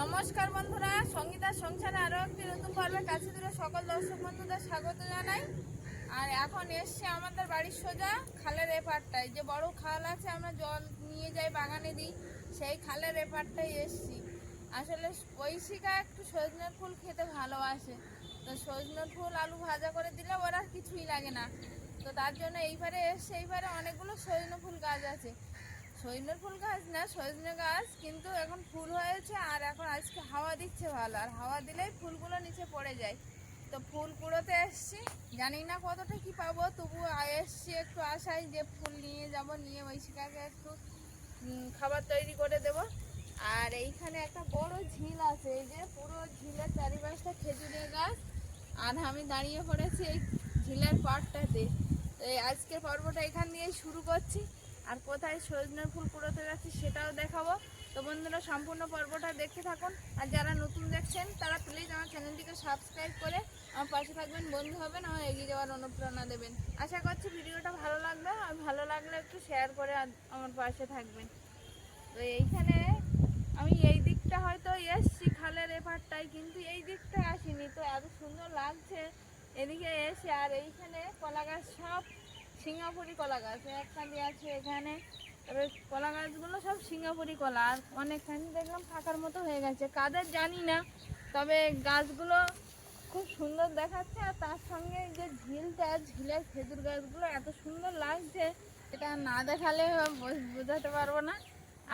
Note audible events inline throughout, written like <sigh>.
নমস্কার বন্ধুরা, সঙ্গীতার সংসারে আরও একটি নতুন পর্বে কাছে দূরে সকল দর্শক বন্ধুদের স্বাগত জানাই। আর এখন এসছে আমাদের বাড়ির সোজা খালের এপারটায় যে বড় খাল আছে, আমরা জল নিয়ে যাই বাগানে দিই, সেই খালের এপারটায় এসছি। আসলে ঐশিকা একটু সজনের ফুল খেতে ভালোবাসে। তো সজনের ফুল আলু ভাজা করে দিলে ওর আর কিছুই লাগে না। তো তার জন্য এইবারে এসছে, এইবারে অনেকগুলো সজনে ফুল গাছ আছে। সজনে ফুল গাছ না, সজনে গাছ, কিন্তু এখন ফুল হয়েছে আর এখন আজকে হাওয়া দিচ্ছে ভালো। আর হাওয়া দিলেই ফুলগুলো নিচে পড়ে যায়। তো ফুল কুড়োতে এসছি। জানি না কতটা কি পাবো, তবু এসছি একটু আশাই যে ফুল নিয়ে যাব, নিয়ে ঐশিকাকে একটু খাবার তৈরি করে দেব। আর এইখানে একটা বড় ঝিল আছে, এই যে পুরো ঝিলের চারিপাশটা খেজুরের গাছ। আর আমি দাঁড়িয়ে পড়েছি এই ঝিলের পাড়টাতে। এই আজকের পর্বটা এখান দিয়ে শুরু করছি। আর কোথায় সজনের ফুল কুড়োতে যাচ্ছি সেটাও দেখাবো। তো বন্ধুরা, সম্পূর্ণ পর্বটা দেখতে থাকুন। আর যারা নতুন দেখছেন, তারা প্লিজ আমার চ্যানেলটিকে সাবস্ক্রাইব করে আমার পাশে থাকবেন, বন্ধু হবেন, আমার এগিয়ে যাওয়ার অনুপ্রেরণা দেবেন। আশা করছি ভিডিওটা ভালো লাগবে, আর ভালো লাগলে একটু শেয়ার করে আমার পাশে থাকবেন। তো এইখানে আমি এই দিকটা হয়তো এসছি খালের এপারটায়, কিন্তু এই দিকটা আসিনি। তো এত সুন্দর লাগছে, এদিকে এসে আর এইখানে কলা গাছ সব সিঙ্গাপুরি কলা গাছ, একখানি আছে এখানে। এবার কলা গাছগুলো সব সিঙ্গাপুরি কলা, আর অনেকখানি দেখলাম ফাঁকার মতো হয়ে গেছে। কাদের জানি না, তবে গাছগুলো খুব সুন্দর দেখাচ্ছে, আর তার সঙ্গে যে ঝিলটা, ঝিলের খেজুর গাছগুলো এত সুন্দর লাগছে, এটা না দেখালে বোঝাতে পারব না।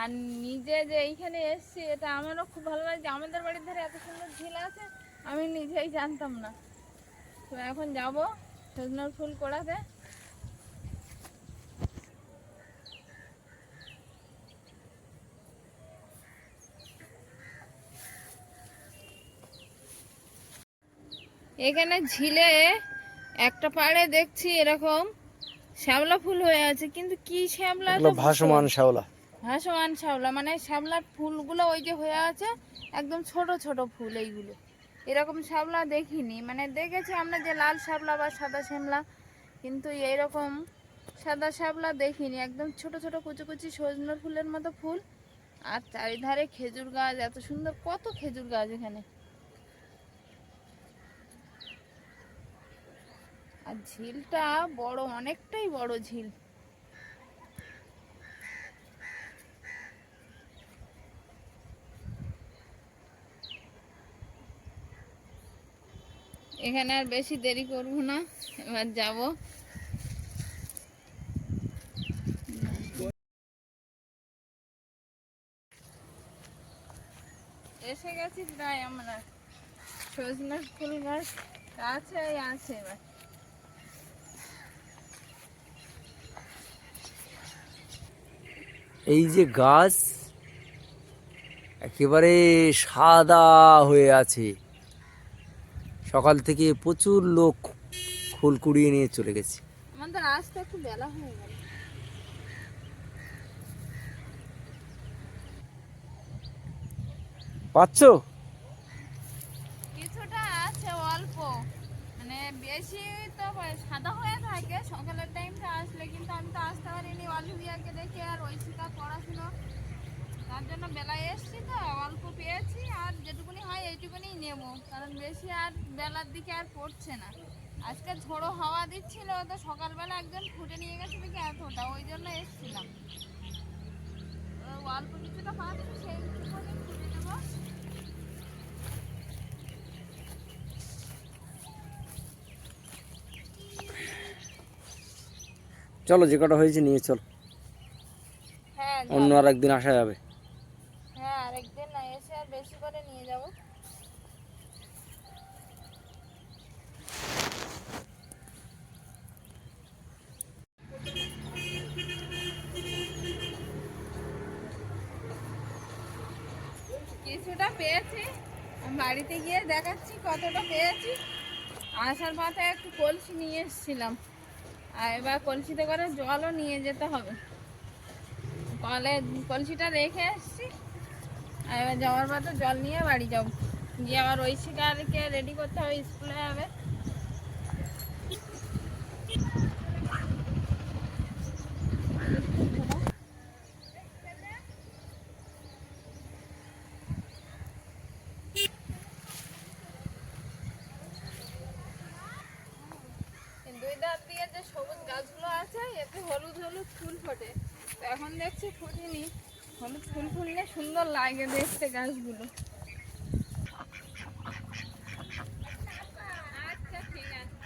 আর নিজে যে এইখানে এসছি, এটা আমারও খুব ভালো লাগছে। আমাদের বাড়ির ধারে এত সুন্দর ঝিল আছে, আমি নিজেই জানতাম না। তো এখন যাব সজনার ফুল কোড়াতে এখানে ঝিলে একটা পাড়ে দেখছি এরকম শ্যাওলা ফুল হয়ে আছে কিন্তু কি বুঝতে ভাসমান শ্যাওলা। ভাসমান শ্যাওলা মানে শ্যামলার ফুলগুলো ওই যে হয়ে আছে একদম ছোট ছোট ফুল এইগুলো। এরকম শ্যাওলা দেখিনি মানে দেখেছি আমরা যে লাল শ্যাওলা বা সাদা শ্যামলা কিন্তু এইরকম সাদা শ্যাওলা দেখিনি একদম ছোট ছোট কুচি কুচি সজনের ফুলের মতো ফুল। আর চারিধারে খেজুর গাছ এত সুন্দর কত খেজুর গাছ এখানে। আর ঝিলটা বড়, অনেকটাই বড় ঝিল। এখানে আর বেশি দেরি করব না, এবার যাব। এসে গেছি প্রায় আমরা। সজনের ফুল গাছ আছে আছে এবার। এই যে গাছ একেবারে সাদা হয়ে আছে। সকাল থেকে প্রচুর লোক ফুল কুড়িয়ে নিয়ে চলে গেছে। আমাদের আসতে একটু বেলা হয়ে গেল। পাচ্ছ কিছুটা আছে অল্প মানে বেশি তো সাদা হয়ে থাকে সকালের টাইমটা আসলে কিন্তু আমি তো আসতে পারিনি অলিভিয়াকে দেখে আর ঐশিকা পড়াশুনো তার জন্য বেলায় এসছি তো অল্প পেয়েছি আর যেটুকুনি হয় এইটুকুনি নেব। কারণ বেশি আর বেলার দিকে আর পড়ছে না। আজকে ঝোড়ো হাওয়া দিচ্ছিল তো সকালবেলা একজন ফুটে নিয়ে গেছে দেখি এতটা ওই জন্য এসছিলাম। অল্প কিছুটা পাচ্ছি সেইটুকুনি ফুটে নেব। চলো যে কটা হয়েছে নিয়ে চল। হ্যাঁ অন্য আর একদিন আসা যাবে হ্যাঁ আরেকদিন না এসে আর বেশি করে নিয়ে যাব কিছুটা পেয়েছি। বাড়িতে গিয়ে দেখাচ্ছি কতটা পেয়েছি। আসার পথে একটু কলসি নিয়ে এসেছিলাম। আর এবার কলসিতে করে জলও নিয়ে যেতে হবে। কলে কলসিটা রেখে এসছি। আর এবার যাওয়ার পথে জল নিয়ে বাড়ি যাব। গিয়ে আবার ঐশিকারকে রেডি করতে হবে, স্কুলে যাবে। গাছগুলো আছে, এতে হলুদ হলুদ ফুল ফোটে। এখন দেখছি ফুটিনি। হলুদ ফুল ফুললে সুন্দর লাগে দেখতে গাছগুলো আচ্ছা ঠিক আছে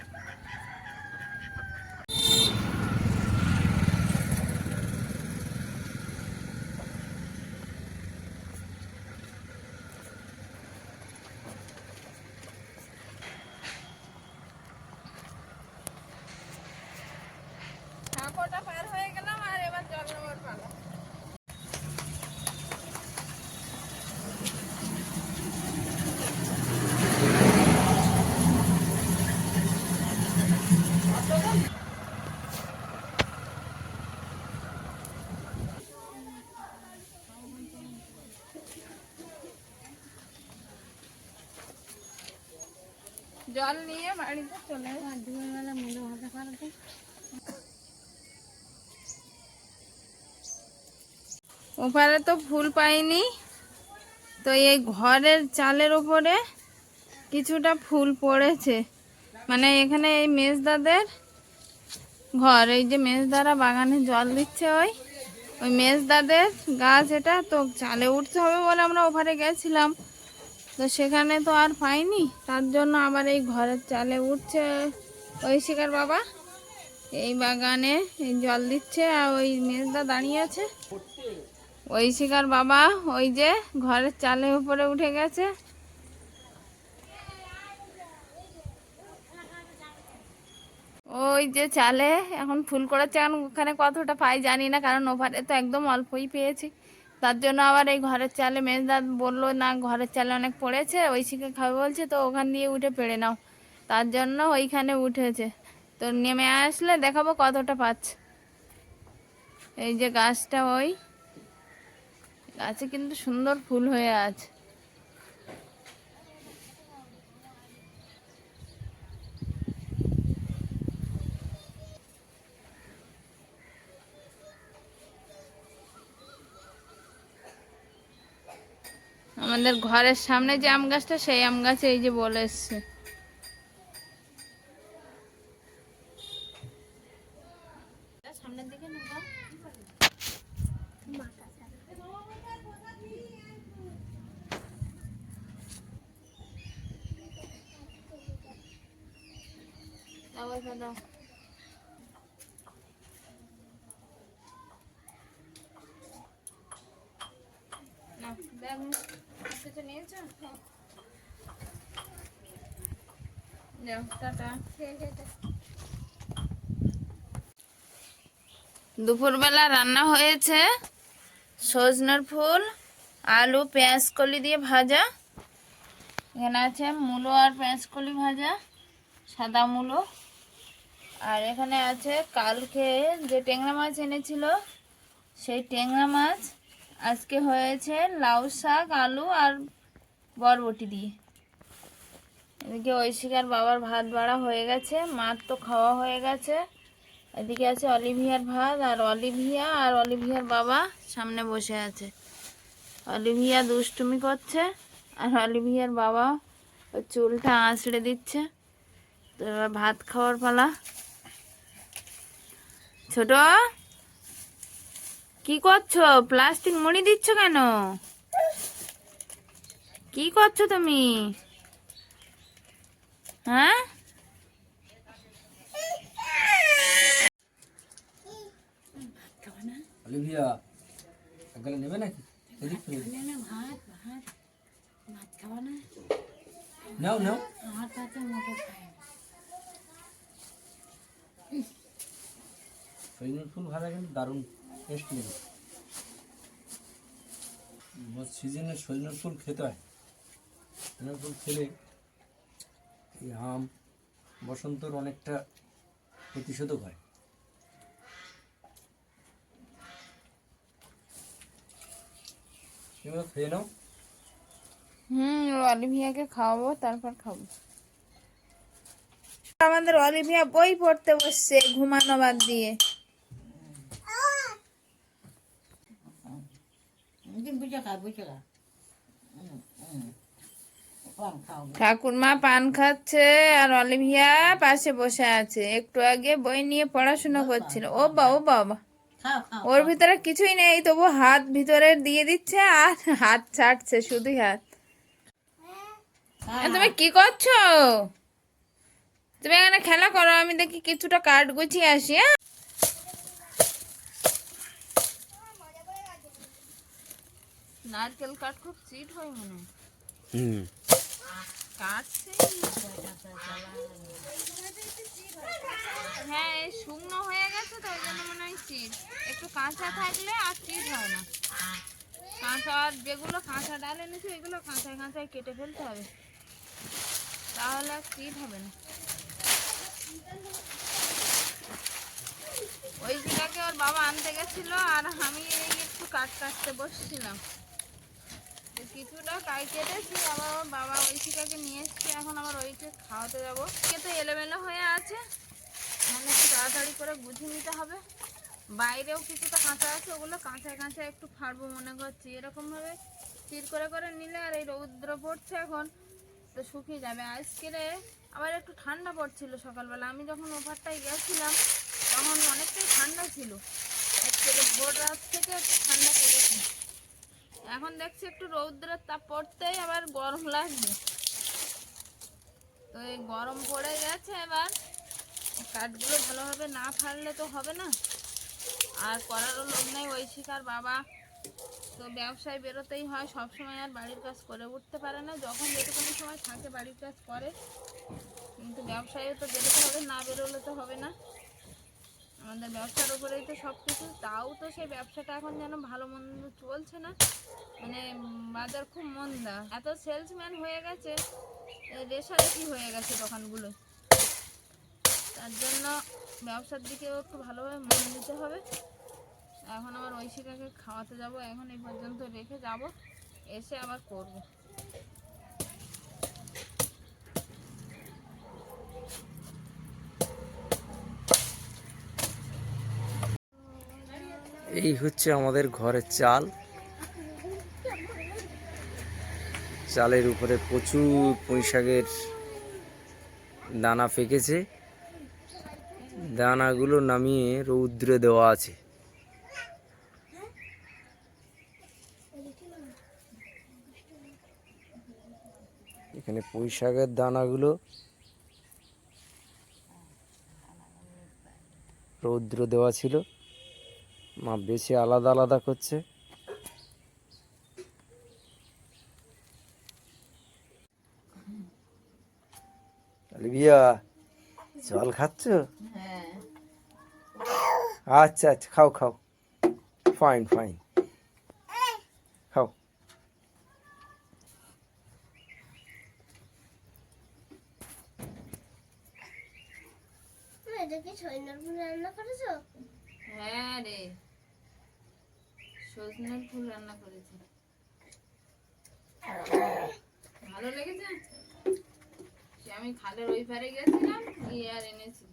ঠাকুরটা পার হয়ে গেলাম আর এবার জল নেওয়ার পালা জল নিয়ে বাড়িতে চলে এসেছি। ওপারে তো ফুল পাইনি। তো এই ঘরের চালের ওপরে কিছুটা ফুল পড়েছে। মানে এখানে এই মেজদাদের ঘর, এই যে মেজদারা বাগানে জল দিচ্ছে ওই ওই মেজদাদের গাছ এটা তো চালে উঠতে হবে বলে আমরা ওপারে গেছিলাম। তো সেখানে তো আর পাইনি তার জন্য আবার এই ঘরের চালে উঠছে ওই শিকার বাবা। এই বাগানে এই জল দিচ্ছে আর ওই মেজদা দাঁড়িয়ে আছে। ওই শিকার বাবা ওই যে ঘরের চালের উপরে উঠে গেছে। ওই যে চালে এখন ফুল করেছে। এখন ওখানে কতটা পাই জানি না, কারণ ওভারে তো একদম অল্পই পেয়েছি। তার জন্য আবার এই ঘরের চালে মেজদাদ বলল, না, ঘরের চালে অনেক পড়েছে, ওই শিখে খাবে বলছে, তো ওখান দিয়ে উঠে পেড়ে নাও। তার জন্য ওইখানে উঠেছে। তো নেমে আসলে দেখাবো কতটা পাচ্ছে। এই যে গাছটা ওই, গাছে কিন্তু সুন্দর ফুল হয়ে আছে। আমাদের ঘরের সামনে যে আম গাছটা সেই আম গাছে এই যে বলে এসছে। দাও ওইটা দাও নাও, ব্যাগ নে। কিছু নিয়েছো? হ্যাঁ। যাও, টাটা। দুপুরবেলা রান্না হয়েছে সজনের ফুল, আলু পেঁয়াজ কলি দিয়ে ভাজা। এখানে আছে মূলো আর পেঁয়াজ কলি ভাজা, সাদা মূলো। আর এখানে আছে কালকে যে ট্যাংরা মাছ এনেছিল, সেই ট্যাংরা মাছ আজকে হয়েছে লাউ শাক, আলু আর বরবটি দিয়ে। এদিকে ঐশিকার বাবার ভাত বাড়া হয়ে গেছে, মার তো খাওয়া হয়ে গেছে। এদিকে আছে অলিভিয়ার ভাত আর অলিভিয়া আর অলিভিয়ার বাবা সামনে বসে আছে। অলিভিয়া দুষ্টুমি করছে আর অলিভিয়ার বাবা চুলটা আঁচড়ে দিচ্ছে। তো এবার ভাত খাওয়ার পালা। ছোট, কি করছ? প্লাস্টিক মুড়ি দিচ্ছ কেন? কি করছ তুমি? হ্যাঁ? অলিভিয়া, একগালে নেবে নাকি? এদিক নাও সজনের ফুল ভাজা কিন্তু, দারুণ টেস্ট নেবে। সিজনে সজনের ফুল খেতে হয়। সজনের ফুল খেলে এই আম বসন্তর অনেকটা প্রতিষেধক হয়। এগুলো খেয়ে নাও। হুম অলিভিয়াকে খাওয়াবো তারপর খাব। আমাদের অলিভিয়া বই পড়তে বসছে ঘুমানো বাদ দিয়ে। ঠাকুরমা পান খাচ্ছে আর অলিভিয়া পাশে বসে আছে। একটু আগে বই নিয়ে পড়াশোনা করছিল। ও বা ও বাবা ওর ভিতরে কিছুই নেই তবু হাত ভিতরে দিয়ে দিচ্ছে আর হাত ছাড়ছে শুধুই হাত। তুমি কি করছ? তুমি এখানে খেলা করো আমি দেখি কিছুটা কাঠ গুছিয়ে আসি হ্যাঁ? নারকেল কাঠ খুব চিট হয় মনে হয়। হুম। হ্যাঁ শুকনো হয়ে গেছে তো, ওই জন্য মনে হয় চিট একটু কাঁচা থাকলে আর চিট হয় না। কাঁচা যেগুলো কাঁচা ডাল এনেছে, ওইগুলো কাঁচায় কাঁচায় কেটে ফেলতে হবে। তাহলে আর চিট হবে না। ওই জিরাকে ওর বাবা আনতে গেছিল আর আমি একটু কাট কাটতে বসছিলাম। কিছুটা কাই কেটেছি আবার ওর বাবা ওই শিকাকে নিয়ে এসছে, এখন আবার ওইকে খাওয়াতে যাব। কে তো এলোমেলো হয়ে আছে মানে একটু তাড়াতাড়ি করে বুঝে নিতে হবে। বাইরেও কিছুটা কাঁচা আছে, ওগুলো কাঁচায় কাঁচায় একটু ফাড়বো মনে করছি। এরকমভাবে চির করে করে নিলে আর এই রৌদ্র পড়ছে এখন, তো শুকিয়ে যাবে। আজকে আবার একটু ঠান্ডা পড়ছিল সকালবেলা। আমি যখন ওভারটায় গেছিলাম, তখন অনেকটাই ঠান্ডা ছিল। ভোর রাত থেকে একটু ঠান্ডা পড়েছে। এখন দেখছি একটু রৌদ্রের তাপ পড়তেই আবার গরম লাগবে। তো এই গরম পড়ে গেছে এবার। কাঠগুলো ভালোভাবে না ফাড়লে তো হবে না। আর করারও লোক নেই ওই শিকার বাবা। তো ব্যবসায় বেরোতেই হয় সব সময় আর বাড়ির কাজ করে উঠতে পারে না। যখন যেটুকুনি সময় থাকে বাড়ির কাজ করে। কিন্তু ব্যবসায়ও তো বেরোতে হবে, না বেরোলে তো হবে না। আমাদের ব্যবসার উপরেই তো সব কিছু তাও তো সেই ব্যবসাটা এখন যেন ভালো মন্দ চলছে না। মানে বাজার খুব মন্দা। এত সেলসম্যান হয়ে গেছে রেশারেশি হয়ে গেছে দোকানগুলো। তার জন্য ব্যবসার দিকেও একটু ভালোভাবে মন দিতে হবে। এখন আমার ঐশিকাকে খাওয়াতে যাব, এখন এই পর্যন্ত রেখে যাব, এসে আবার করব। এই হচ্ছে আমাদের ঘরের চাল। চালের উপরে প্রচুর পুঁইশাকের দানা ফেকেছে। দানাগুলো নামিয়ে রৌদ্রে দেওয়া আছে। এখানে পুঁইশাকের দানাগুলো রৌদ্র দেওয়া ছিল। মা বেশি আলাদা আলাদা করছে। বিয়া জল খাচ্ছ? আচ্ছা আচ্ছা খাও খাও। ফাইন ফাইন খাও। এটা কি রান্না করেছ? হ্যাঁ রে। সজনের ফুল রান্না করেছি। ভালো লেগেছে? সে আমি খালের ওই পারে গেছিলাম, গিয়ে আর এনেছি।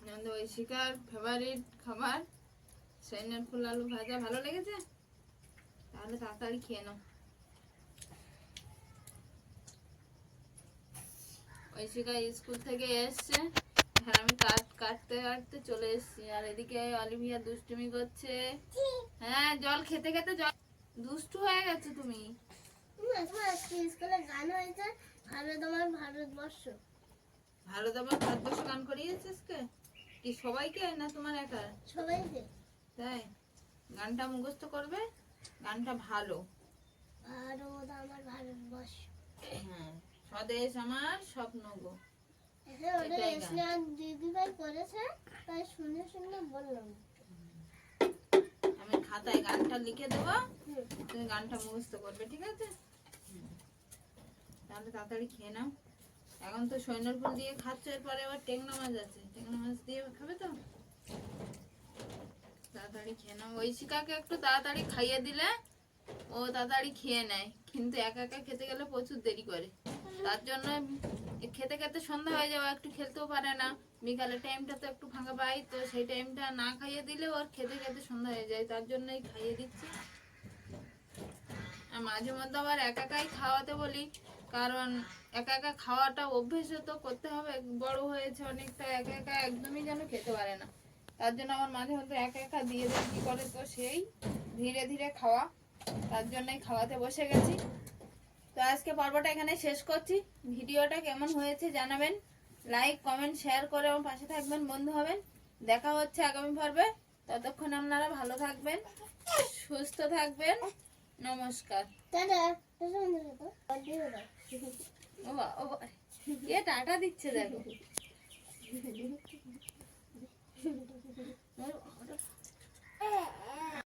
আমাদের ওই শিকার ফেভারিট খাবার সৈন্যের ফুল আলু ভাজা, ভালো লেগেছে? তাহলে তাড়াতাড়ি খেয়ে নাও। ওই শিকার স্কুল থেকে এসছে। আর আমি কাট কাটতে কাটতে চলে এসেছি। আর এদিকে অলিভিয়া দুষ্টুমি করছে। হ্যাঁ জল খেতে খেতে জল দুষ্টু হয়ে গেছে তুমি। গান হয়েছে ভারত ভারতবর্ষ ভারত আবার ভারতবর্ষ গান করিয়েছিস কে কি সবাইকে না তোমার একা? সবাইকে। তাই? গানটা মুখস্থ করবে? গানটা ভালো। ভারত আমার ভারতবর্ষ। হ্যাঁ স্বদেশ আমার স্বপ্ন গো। করেছে তাই শুনে শুনে বললাম। আমি খাতায় গানটা লিখে দেবো। তুমি গানটা মুখস্থ করবে ঠিক আছে? তাহলে তাড়াতাড়ি খেয়ে নাও। এখন তো সৈন্যর ফুল দিয়ে খাচ্ছ এরপরে আবার টেংনা মাছ আছে। টেংনা মাছ দিয়ে খাবে তো? তাড়াতাড়ি খেয়ে নাও। ওই শিকাকে একটু তাড়াতাড়ি খাইয়ে দিলে ও তাড়াতাড়ি খেয়ে নেয়। কিন্তু একা একা খেতে গেলে প্রচুর দেরি করে। তার জন্য খেতে খেতে সন্ধ্যা হয়ে যাওয়া, একটু খেলতেও পারে না। বিকালের টাইমটা তো একটু ফাঁকা পাই, তো সেই টাইমটা না খাইয়ে দিলে ওর খেতে খেতে সন্ধ্যা হয়ে যায়, তার জন্যই খাইয়ে দিচ্ছি। আর মাঝে মধ্যে আবার একা একাই খাওয়াতে বলি, কারণ একা একা খাওয়াটা অভ্যেস তো করতে হবে, বড় হয়েছে অনেকটা, একা একা একদমই যেন খেতে পারে না। তার জন্য আমার মাঝে মধ্যে একা একা দিয়ে দেয়, কি করে তো সেই ধীরে ধীরে খাওয়া, তার জন্যই খাওয়াতে বসে গেছি। তো আজকে পর্বটা এখানে শেষ করছি। ভিডিওটা কেমন হয়েছে জানাবেন। লাইক কমেন্ট শেয়ার করে আমার পাশে থাকবেন বন্ধু হবেন। দেখা হচ্ছে আগামী পর্বে। ততক্ষণ আপনারা ভালো থাকবেন সুস্থ থাকবেন। নমস্কার। এ টাটা দিচ্ছে দেখো। <laughs>